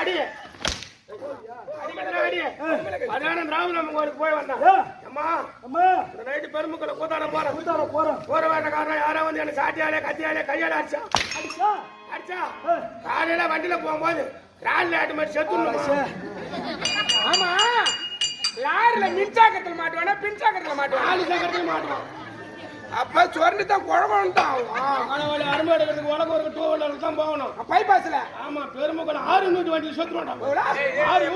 அடி. போய் வந்தான். அம்மா அம்மா, நைட்டு பெருமுக்களை கூத்தாட போறேன். கூத்தாட போறோம். போற வேட்டக்காரன் யாரோ வந்து என்ன சாட்டியாலே கத்தியாலே கையால அடிச்சா. அடிச்சா? அடிச்சா? காலையில வண்டியில போகும்போது ரால் ஆட்டு மாதிரி செத்துணும் சே. ஆமா. லாரில மின்சாக்கத்துல மாட்டுவானா பின்சாக்கத்துல மாட்டுவான்? நாலு சக்கரத்துல மாட்டுவான். அப்ப சொர்ணி தான் குழம்பு தான் கனவாளி அரும்பு எடுக்கிறதுக்கு உலகம் ஒரு டூ வீலர் தான் போகணும் பைபாஸ்ல ஆமா பெருமுகன் ஆறு நூற்றி வண்டி சுத்துறோம் ஆறு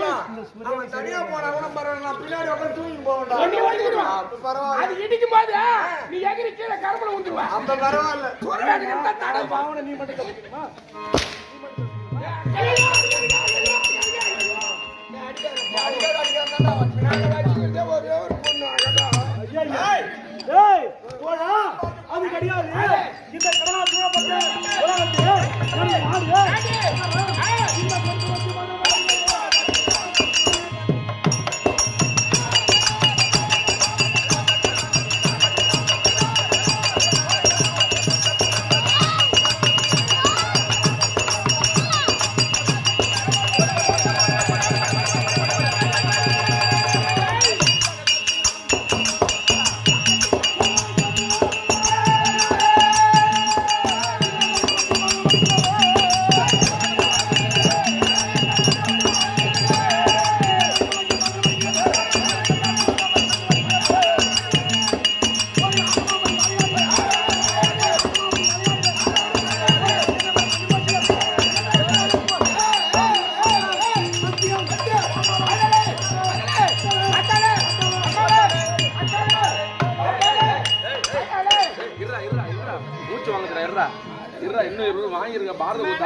அவன் தனியா போனா கூட பரவாயில்ல, நான் பின்னாடி ஓடிடுவான் அப்ப பரவாயில்ல. அது இடிக்கும் போது நீ எகிரி கீழே கரும்புல ஊந்துருவா அப்ப பரவாயில்ல. தடவை பாவனை நீ மட்டும் பாரத பூத்த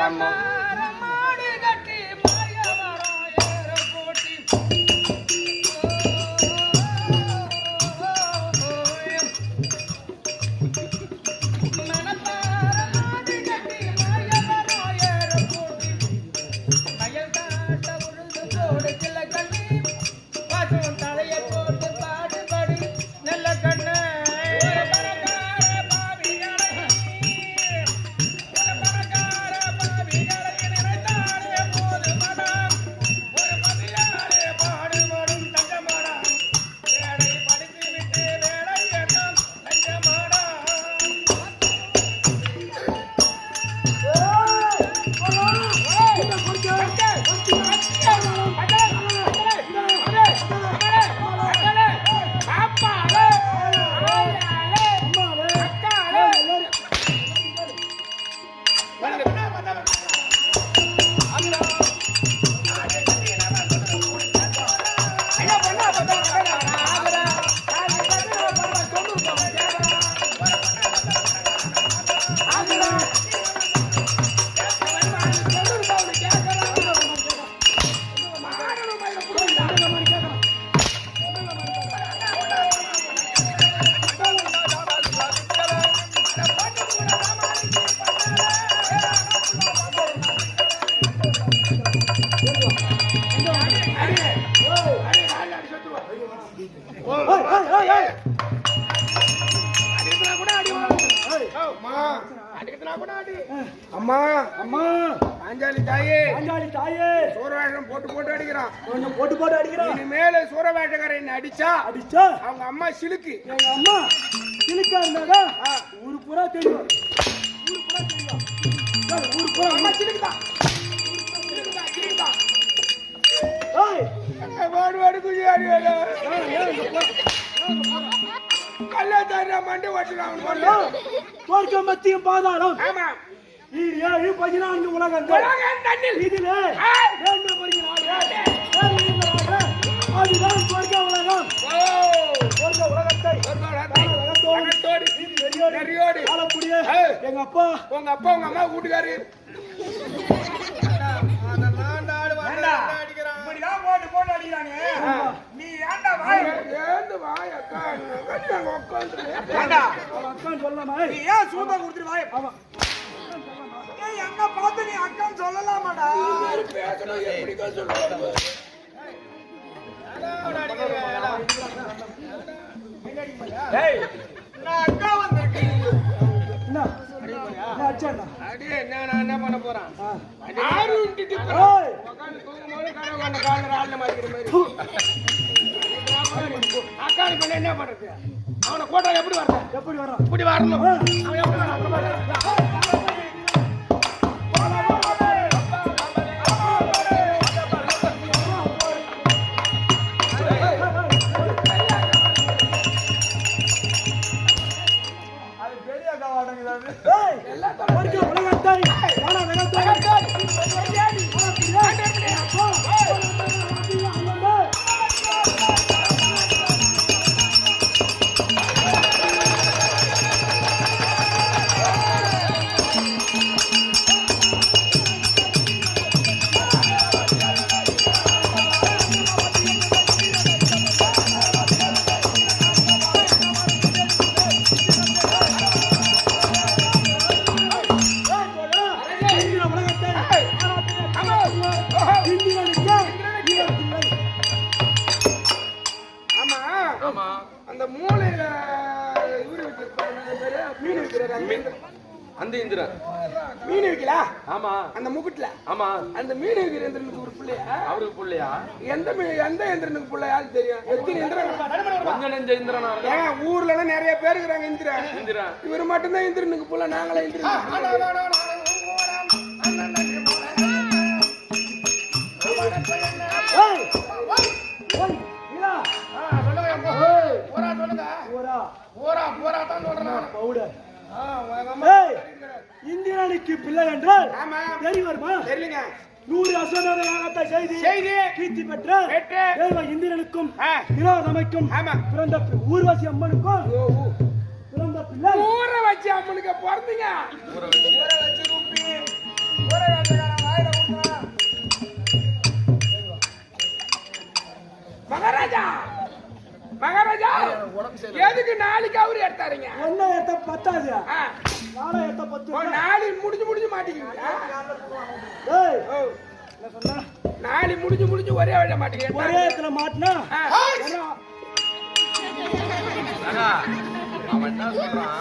பாஞ்சாலி தாயே. பாஞ்சாலி தாயே. சூரவேஷம் போட்டு போட்டு அடிக்கிறான். ஒண்ணு போட்டு போட்டு அடிக்கிறான். இனிமேல சூரவேஷக்காரன் அடிச்சா அடிச்சா? அவங்க அம்மா சிலுக்கு. எங்க அம்மா சிலுக்கா இருந்தாடா ஊரு பூரா தெரியும். ஊரு பூரா தெரியும். ஊரு பூரா அம்மா இங்க போ. கல்லாச்சாரியா மண்டி ஓட்டுறான் தோற்க மத்தியும் பாதாளம். ஆமா. ஏழு பதினான்கு உலகங்கள். தண்ணில் இதிலே. வேண்ட. அதுதான் சொர்க்க உலகம். சொர்க்க உலகத்தை வெறியோடு ஏய். எங்க அப்பா. உங்க அப்பா உங்க அம்மா இப்படிதான் போட்டு போட்டு அடிக்கிறாங்க நீ ஏன்டா வாய்? ஏந்து வாய் அக்கா. அக்கான்னு சொல்லலாமா ஏய், நீ ஏன் சூதா கொடுத்துட்டு வாய்? அவன் எங்க பார்த்து நீ அக்கான்னு சொல்லலாமாடா? பேசணும் எப்படிக்கா சொல்லுவாங்க நான் அக்கா வந்திருக்கேன் அடியே என்ன என்ன பண்ண போறேன். ஆறு விட்டுட்டு உட்காந்து தூங்கும்போது கனவு கண்ட ஆள்ல மாட்டிக்கிற மாதிரி. என்ன பண்றது? அவனை கோட்டா எப்படி வரணும்? எப்படி வர்றான் இப்படி வரணும். ஆ. அவன் எப்படி வரணும்? அக்கா வாடங்குது ஏய் உலகத்தை மீன் விற்கல ஆமா அந்த முக்குட்டுல ஆமா அந்த மீன் விற்கிற எந்திரனுக்கு ஒரு பிள்ளையா அவருக்கு பிள்ளையா எந்த எந்த எந்திரனுக்கு பிள்ளை யாருக்கு தெரியும் எத்தனை எந்திரன் கொஞ்ச நெஞ்ச இந்திரனா ஏன் ஊர்ல எல்லாம் நிறைய பேர் இருக்கிறாங்க இந்திரன் இந்திரன் இவர் மட்டும்தான் இந்திரனுக்கு புள்ள நாங்களே இந்திரன் ஏய் ஓய் நீலா ஓரா பவுடர் இந்தியனுக்கு பிள்ளை என்றால் ஆமா. தெரிய வருமா? தெரியலங்க. நூறு அசுவநாத யாகத்தை செய்து செய்தி கீர்த்தி பெற்ற பெற்று இந்திரனுக்கும் ஆமா. பிறந்த ஊர்வசி அம்மனுக்கும். பிறந்த பிள்ளை. ஊற வச்சு அம்மனுக்கு பிறந்தீங்க ஊற வச்சு வச்சு வேட்டைக்காரன் வாயில ஊத்துனா. மகாராஜா! மகாராஜா எதுக்கு நாளைக்கு அவரு எடுத்தாருங்க? ஒன்ன ஏத்த பத்தாது? நாளை ஏத்த பத்து. நாளை முடிஞ்சு முடிஞ்சு சொன்னா? நாளை முடிஞ்சு முடிஞ்சு ஒரே விட மாட்டீங்க ஒரே இடத்துல மாட்டினா? அவன் என்ன சொல்றான்?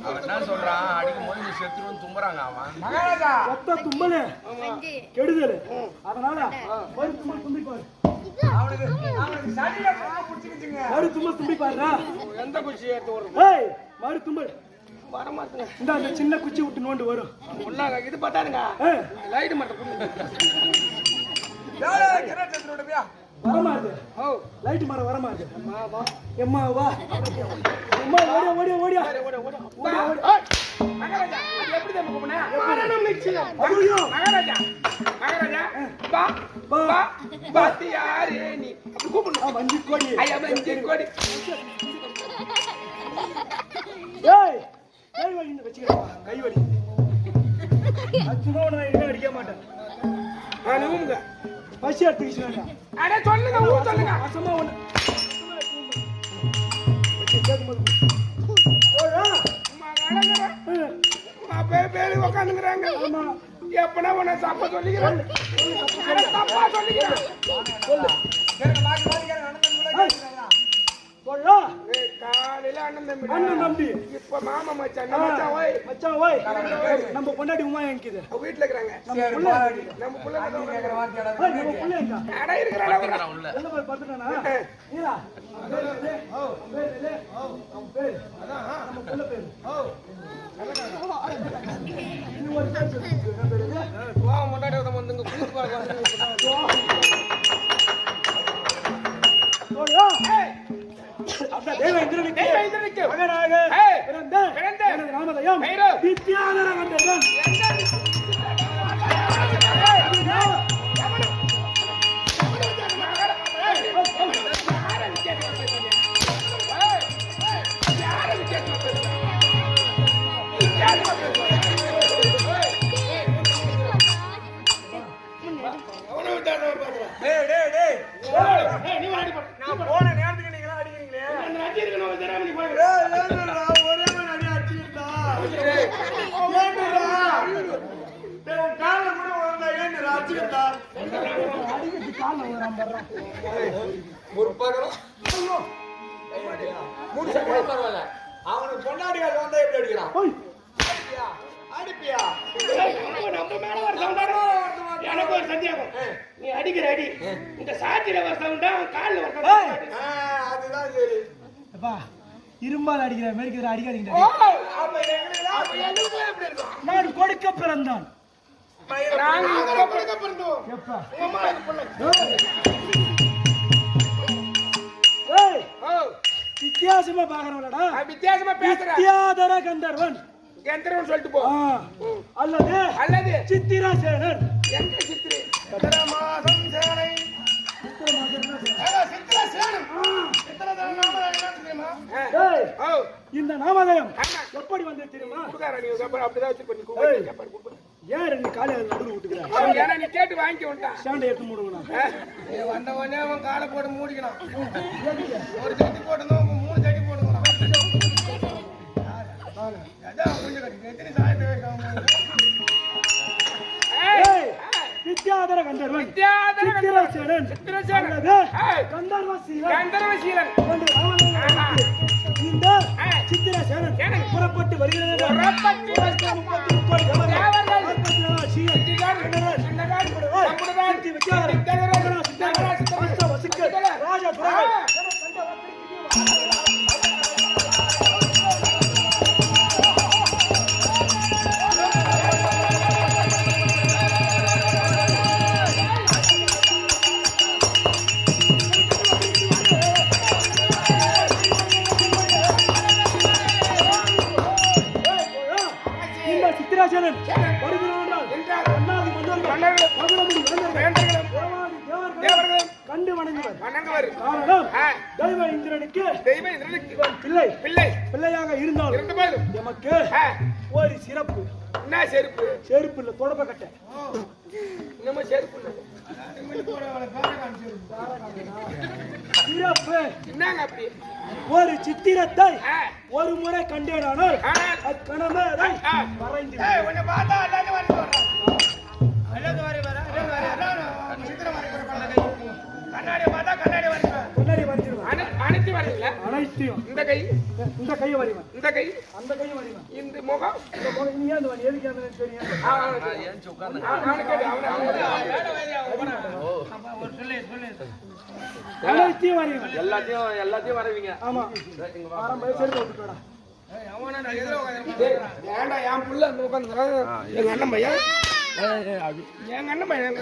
அவன் என்ன சொல்றான்? அடிக்கும் போது நீ செத்துருன்னு தும்புறாங்க அவன். மகாராஜா! தும்பலு. கெடுதல். அதனால ஒரு தும்மல் தும்பி பாரு. அவனுக்கு அவனுக்கு பிடிச்சிக்கிச்சுங்க மறு தும்பி பாருடா. எந்த குச்சி எடுத்து வரும் ஏய் மறு தும்மல். வர மாட்டேங்க இந்த அந்த சின்ன குச்சி விட்டு நோண்டு வரும். உள்ளாங்க இது பார்த்தானுங்க ஏய். லைட் மட்டும் போடுங்க. கிரேட் விடுவியா வரமாது லைட் மாற வரமாது எம்மா வா. எம்மா ஓடியா ஓடியா ஓடியா. வா, ஓய். மகாராஜா எப்படி தெரியுமா கூப்பிடுனா? மரணம் நிச்சயம். ஐயோ. மகாராஜா மகாராஜா பா பா. பா பாத்தியாரே நீ. அப்படி வஞ்சி கோடி ஐயா மஞ்சு கொடி ஏய் கை வலி வச்சுக்கிறேன். கை வலி. அச்சுனா நான் இனிமே அடிக்க மாட்டேன். நூமுங்க பசி எடுத்துக்கிச்சு அட சொல்லுங்க ஊர் சொல்லுங்க அசமா ஒண்ணு ஆமா எப்பனா உன்னை தப்பா சொல்லிக்கிறேன் தப்பா சொல்லிக்கிறேன் கேளுங்க கேளுங்க அண்ணன் தம்பி. அண்ணன் தம்பி. இப்ப மாமா மச்சான் மச்சான் ஓய். மச்சான் ஓய். நம்ம பொண்டாட்டி உமா எங்கிது அவ வீட்டுல இருக்கிறாங்க. நம்ம புள்ள நம்ம புள்ள நம்ம அட உள்ள. போய் படுத்துட்டானா நீலா. பேரு. அவன் பேரு. நம்ம புள்ள பேரு. நீ ஒரு முன்னாடி ஓடா. அந்த தேவ இந்திரனுக்கு தேவ இந்திரனுக்கு மகனாக பிறந்த பிறந்த எனது நாமதயம் வித்யாதர டேய் நான் போன ஒரு பரவாயில்ல. அவனுக்கு பொண்டாட்டிகள் வந்தா எப்படி அடிக்கிறான்? அடிப்பியா? நம்ம மேல ஒரு சவுண்டா எனக்கு ஒரு சந்தேகம். நீ அடிக்கிற அடி இந்த சாத்திர ஒரு சவுண்டா அவன் கால்ல ஒரு. ஆ, அதுதான் சரி. அப்பா இரும்பால் அடிக்கிற மாதிரி அடிக்காதீங்க. அப்ப எங்களுக்கு அப்ப எங்களுக்கு எப்படி இருக்கும் நான் கொடுக்க பிறந்தான். வித்தியாசமா பாக்குறவளடா வித்தியாசமா பேசுறேன். வித்யாதர கந்தர்வன். எந்திரன் சொல்லிட்டு போ. அல்லது அல்லது. சித்திரா? சேனன் எங்க சித்திரை சித்திர மாதம் சேனை இந்த நாமதயம். எப்படி வந்து தெரியுமா? அப்படிதான் ஏன் ரெண்டு காலையில நடுவு விட்டுக்கிறேன் அவன் ஏன்னா நீ கேட்டு வாங்கி வந்துட்டான் ஸ்டாண்டை எடுத்து மூடுவேன் நீ வந்த உடனே அவன் காலை போட்டு மூடிக்கணும். ஒரு சட்டி போட்டதும் மூணு சட்டி போட்டுக்கணும். அதான் கொஞ்சம் கட்டி எத்தனை சாயத்தை வைக்காம வித்யாதர கந்தர்வன். சித்திரசேனன். கந்தர்வசீலன் ராமலிங்கம் இந்த. சித்திரா சேனன். புறப்பட்டு வருகிறது. புறப்பட்டு காரணம். தெய்வ இந்திரனுக்கு தெய்வ இந்திரனுக்கு பிள்ளை. பிள்ளை. பிள்ளையாக இருந்தாலும் இருந்து போயிடும் எமக்கு. ஒரு சிறப்பு. என்ன செருப்பு? செருப்பு இல்ல தொடப்ப கட்டை. இன்னமும் செருப்பு இல்லை. சிறப்பு. என்னங்க அப்படி? ஒரு சித்திரத்தை. ஒரு முறை கண்டேனானால் அதை ஏய், உன்னை பார்த்தா எல்லாரும் வரைஞ்சு வர்றான். எல்லாரும் வரை வர, எல்லாரும் வரை, எல்லாரும் சித்திரம் வரைகிற பண்ணதை. கண்ணாடியை பார்த்தா கண்ணாடி கண்ணாடி வரைஞ்சிருவேன் அனை- அனைத்து வரையில அனைத்தையும் இந்த கை? இந்த கையை வரைவேன் இந்த கை? அந்த கையை வரைவேன் இந்த முகம்? இந்த முகம் நீ ஏன் எதுக்கு அந்த தெரியும் வரைவேன் எல்லாத்தையும் எல்லாத்தையும் வரைவீங்க. ஆமா. இங்க வா. ஆரம்ப செருப்பு விட்டுடா டேய், ஏன்டா என் புள்ள அந்த உட்காந்துக்கிறான் எங்க அண்ணன் பையன்? எங்க அண்ணன் பையன்?